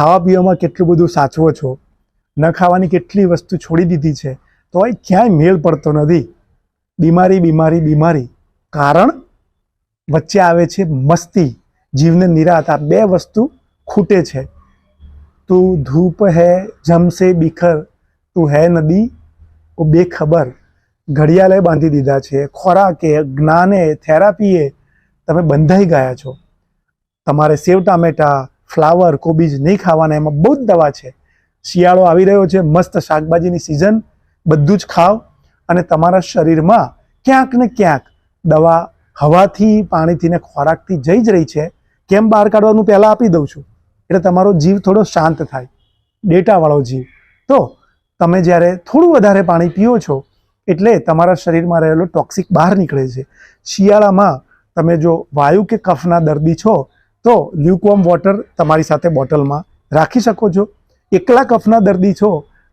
ખાવા પીવામાં કેટલું બધું સાચવો છો? ન ખાવાની કેટલી વસ્તુ છોડી દીધી છે? તો એ ક્યાંય મેળ પડતો નથી. બીમારી બીમારી બીમારી. કારણ? વચ્ચે આવે છે મસ્તી. જીવને નિરાત બે વસ્તુ ખૂટે છે. તું ધૂપ હે, જમશે બિખર. તું હે નદી, ઓ બેખબર. ઘડિયાળે બાંધી દીધા છે, ખોરાકે, જ્ઞાને, થેરાપીએ તમે બંધાઈ ગયા છો. તમારે સેવ ટામેટા ફ્લાવર, કોબીજ નહીં ખાવાના, એમાં બહુ જ દવા છે. શિયાળો આવી રહ્યો છે, મસ્ત શાકભાજીની સિઝન બધું જ ખાવ અને તમારા શરીરમાં ક્યાંક ને ક્યાંક દવા હવાથી પાણીથી ને ખોરાકથી જઈ જ રહી છે. કેમ બહાર કાઢવાનું પહેલાં આપી દઉં છું? એટલે તમારો જીવ થોડો શાંત થાય. ડેટાવાળો જીવ. તો તમે જ્યારે થોડું વધારે પાણી પીઓ છો, એટલે તમારા શરીરમાં રહેલો ટોક્સિક બહાર નીકળે છે. શિયાળામાં તમે જો વાયુ કે કફના દર્દી છો તો લ્યુકવોમ વોટર તમારી સાથે બોટલમાં રાખી શકો છો. એકલા કફના દર્દી છો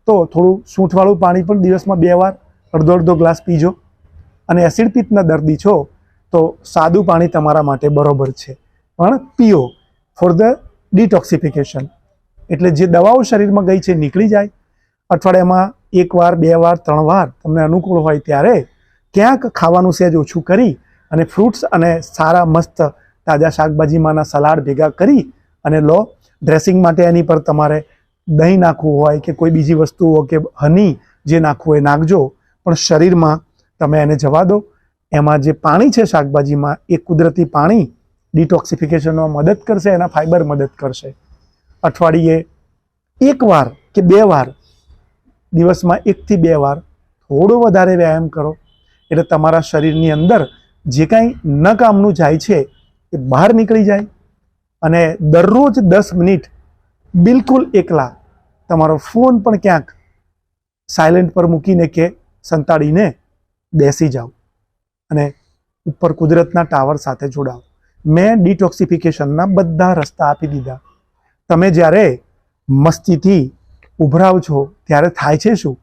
તો થોડું સૂંઠવાળું પાણી પણ દિવસમાં બે વાર અડધો અડધો ગ્લાસ પીજો. અને એસિડ પિત્તના દર્દી છો તો સાદું પાણી તમારા માટે બરોબર છે. પણ પીઓ ફોર ધ ડિટોક્સિફિકેશન એટલે જે દવાઓ શરીરમાં ગઈ છે નીકળી જાય. અઠવાડિયામાં એક વાર, બે વાર, ત્રણ વાર તમને અનુકૂળ હોય ત્યારે ક્યાંક ખાવાનું સહેજ ઓછું કરી અને ફ્રૂટ્સ અને સારા, મસ્ત તાજા શાકભાજીમાંના સલાડ ભેગા કરી અને લો ડ્રેસિંગ માટે એની પર તમારે દહીં નાખવું હોય કે કોઈ બીજી વસ્તુઓ કે હની જે નાખવું હોય નાખજો. પણ શરીરમાં તમે એને જવા દો. એમાં જે પાણી છે શાકભાજીમાં એ કુદરતી પાણી ડિટોક્સિફિકેશનમાં મદદ કરશે, એના ફાઈબર મદદ કરશે. અઠવાડિયે એક વાર કે બે વાર, દિવસમાં એકથી બે વાર થોડો વધારે વ્યાયામ કરો. એટલે તમારા શરીરની અંદર જે કાંઈ ન કામનું જાય છે એ બહાર નીકળી જાય અને દરરોજ દસ મિનિટ બિલકુલ એકલા તમારો ફોન પણ ક્યાંક સાયલેન્ટ પર મૂકીને કે સંતાડીને બેસી જાઓ અને ઉપર કુદરતના ટાવર સાથે જોડાઓ. મેં ડિટોક્સિફિકેશનના બધા રસ્તા આપી દીધા. તમે જ્યારે મસ્તીથી ઉભરાવ છો, ત્યારે થાય છે શું?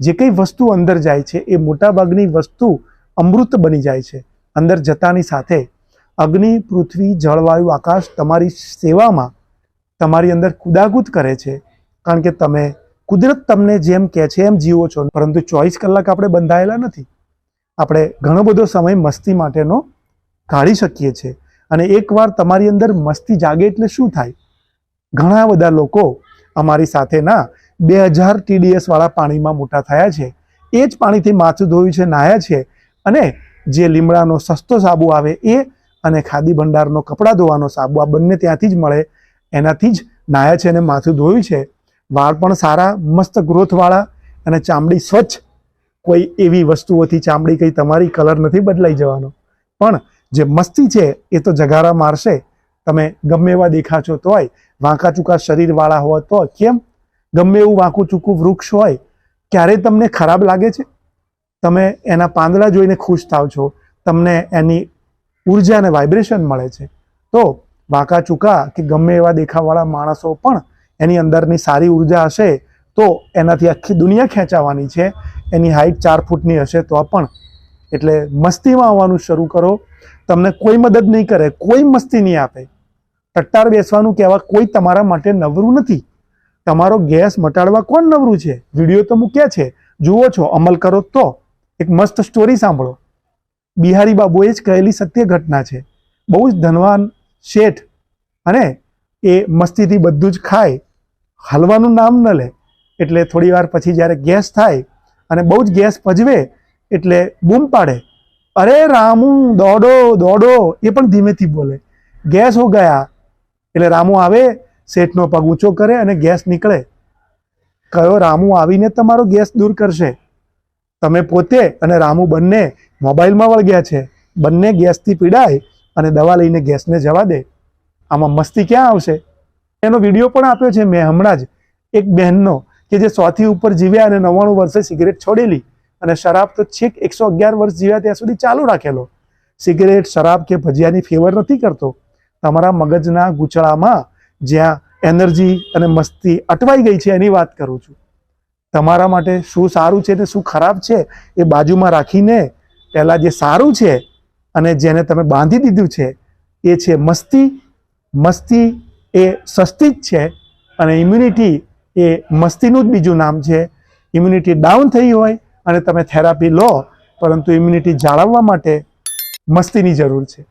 જે કંઈ વસ્તુ અંદર જાય છે, એ મોટાભાગની વસ્તુ અમૃત બની જાય છે. અંદર જતાની સાથે અગ્નિ, પૃથ્વી, જળવાયુ, આકાશ તમારી સેવામાં તમારી અંદર કુદાકૂદ કરે છે. કારણ કે તમે કુદરત તમને જેમ કહે છે એમ જીવો છો. પરંતુ ચોવીસ કલાક આપણે બંધાયેલા નથી. આપણે ઘણો બધો સમય મસ્તી માટેનો કાઢી શકીએ છીએ અને એકવાર તમારી અંદર મસ્તી જાગે એટલે શું થાય? ઘણા બધા લોકો અમારી સાથેના બે હજાર ટીડીએસ વાળા પાણીમાં મોટા થયા છે. એ જ પાણીથી માથું ધોયું છે, નાહ્યા છે. અને જે લીમડાનો સસ્તો સાબુ આવે એ અને ખાદી ભંડારનો કપડાં ધોવાનો સાબુ આ બંને ત્યાંથી જ મળે. એનાથી જ નાયા છે અને માથું ધોયું છે. વાળ પણ સારા, મસ્ત ગ્રોથવાળા અને ચામડી સ્વચ્છ. કોઈ એવી વસ્તુઓથી ચામડી કંઈ તમારી કલર નથી બદલાઈ જવાનો. પણ જે મસ્તી છે એ તો જગારા મારશે. તમે ગમે એવા દેખાશો તોય વાંકા ચૂકા શરીરવાળા હોય તો કેમ? ગમે એવું વાંકું ચૂકું વૃક્ષ હોય ક્યારે તમને ખરાબ લાગે છે? તમે એના પાંદડા જોઈને ખુશ થાવ છો. તમને એની ઊર્જા અને વાઇબ્રેશન મળે છે. તો વાંકા ચૂકા કે ગમે એવા દેખાવાળા માણસો પણ એની અંદરની સારી ઊર્જા હશે તો એનાથી આખી દુનિયા ખેંચાવાની છે. એની હાઈટ ચાર ફૂટની હશે તો પણ. એટલે મસ્તીમાં આવવાનું શરૂ કરો. તમને કોઈ મદદ નહીં કરે, કોઈ મસ્તી નહીં આપે. ટટ્ટાર બેસવાનું કહેવા કોઈ તમારા માટે નવરું નથી. તમારો ગેસ મટાડવા કોણ નવરું છે? વીડિયો તો મૂક્યા છે. જુઓ છો, અમલ કરો તો. એક મસ્ત સ્ટોરી સાંભળો. બિહારી બાબુએ જ કહેલી સત્ય ઘટના છે. બહુ જ ધનવાન શેઠ અને એ મસ્તીથી બધું જ ખાય. હલવાનું નામ ન લે. એટલે થોડી વાર પછી જ્યારે ગેસ થાય અને બહુ જ ગેસ પજવે એટલે બૂમ પાડે. અરે રામુ, દોડો દોડો, એ પણ ધીમેથી બોલે. ગેસ હો ગયા. એટલે રામુ આવે, શેઠનો પગ ઊંચો કરે અને ગેસ નીકળે. કયો રામુ આવીને તમારો ગેસ દૂર કરશે? તમે પોતે અને રામુ બંને મોબાઈલમાં વળગ્યા છે. બંને ગેસથી પીડાય અને દવા લઈને ગેસને જવા દે. આમાં મસ્તી ક્યાં આવશે? એનો વીડિયો પણ આપ્યો છે મેં હમણાં જ. એક બહેનનો કે જે સોથી ઉપર જીવ્યા અને નવ્વાણું વર્ષે સિગરેટ છોડેલી અને શરાબ તો છેક એકસો અગિયાર વર્ષ જીવ્યા ત્યાં સુધી ચાલુ રાખેલો. સિગરેટ, શરાબ કે ભજીયાની ફેવર નથી કરતો. તમારા મગજના ગૂંચળામાં જ્યાં એનર્જી અને મસ્તી અટવાઈ ગઈ છે એની વાત કરું છું. તમારા માટે શું સારું છે ને શું ખરાબ છે એ બાજુમાં રાખીને પહેલાં જે સારું છે અને જેને તમે બાંધી દીધું છે, એ છે મસ્તી. મસ્તી એ સસ્તી જ છે અને ઇમ્યુનિટી એ મસ્તીનું જ બીજું નામ છે. ઇમ્યુનિટી ડાઉન થઈ હોય અને તમે થેરાપી લો, પરંતુ ઇમ્યુનિટી જાળવવા માટે મસ્તીની જરૂર છે.